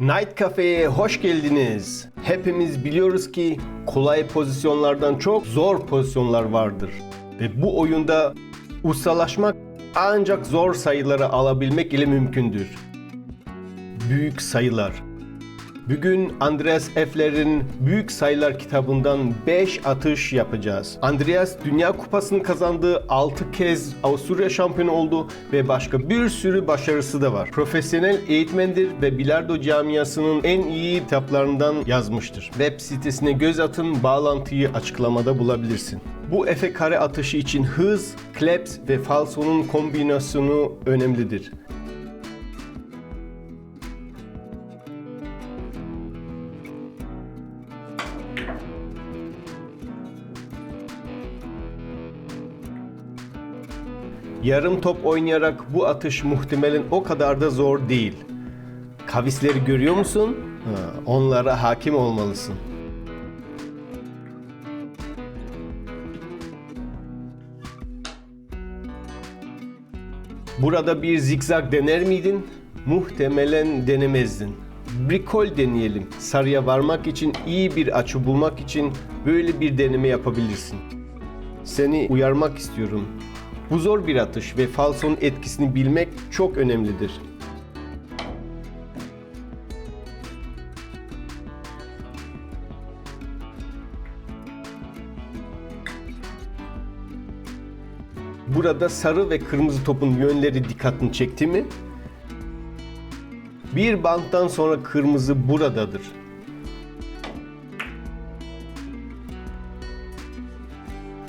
Night Cafe'ye hoş geldiniz. Hepimiz biliyoruz ki kolay pozisyonlardan çok zor pozisyonlar vardır. Ve bu oyunda ustalaşmak ancak zor sayıları alabilmek ile mümkündür. Büyük sayılar. Bugün Andreas Efler'in Büyük Sayılar kitabından 5 atış yapacağız. Andreas Dünya Kupası'nı kazandığı 6 kez Avusturya şampiyonu oldu ve başka bir sürü başarısı da var. Profesyonel eğitmendir ve bilardo camiasının en iyi kitaplarından yazmıştır. Web sitesine göz atın, bağlantıyı açıklamada bulabilirsin. Bu Efe kare atışı için hız, claps ve falsonun kombinasyonu önemlidir. Yarım top oynayarak bu atış muhtemelen o kadar da zor değil. Kavisleri görüyor musun? Onlara hakim olmalısın. Burada bir zikzak dener miydin? Muhtemelen denemezdin. Brikol deneyelim. Sarıya varmak için iyi bir açı bulmak için böyle bir deneme yapabilirsin. Seni uyarmak istiyorum. Bu zor bir atış ve falsonun etkisini bilmek çok önemlidir. Burada sarı ve kırmızı topun yönleri dikkatini çekti mi? Bir banttan sonra kırmızı buradadır.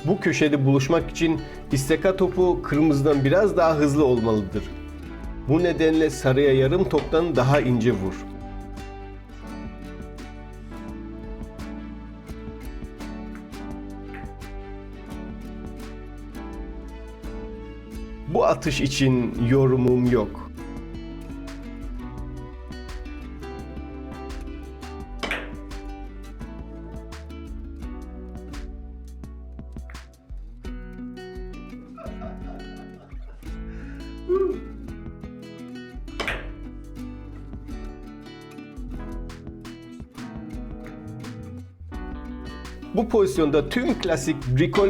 Bu köşede buluşmak için isteka topu kırmızıdan biraz daha hızlı olmalıdır. Bu nedenle sarıya yarım toptan daha ince vur. Bu atış için yorumum yok. Bu pozisyonda tüm klasik recall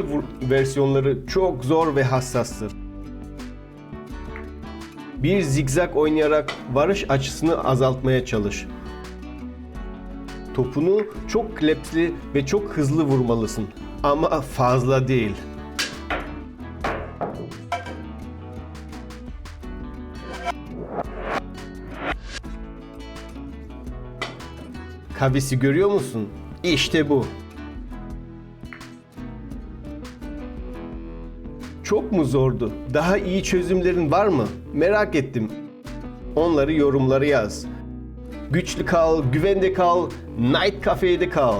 versiyonları çok zor ve hassastır. Bir zigzag oynayarak varış açısını azaltmaya çalış. Topunu çok klepsli ve çok hızlı vurmalısın. Ama fazla değil. Kavisi görüyor musun? İşte bu. Çok mu zordu? Daha iyi çözümlerin var mı? Merak ettim. Onları yorumlara yaz. Güçlü kal, güvende kal, Night Cafe'de kal.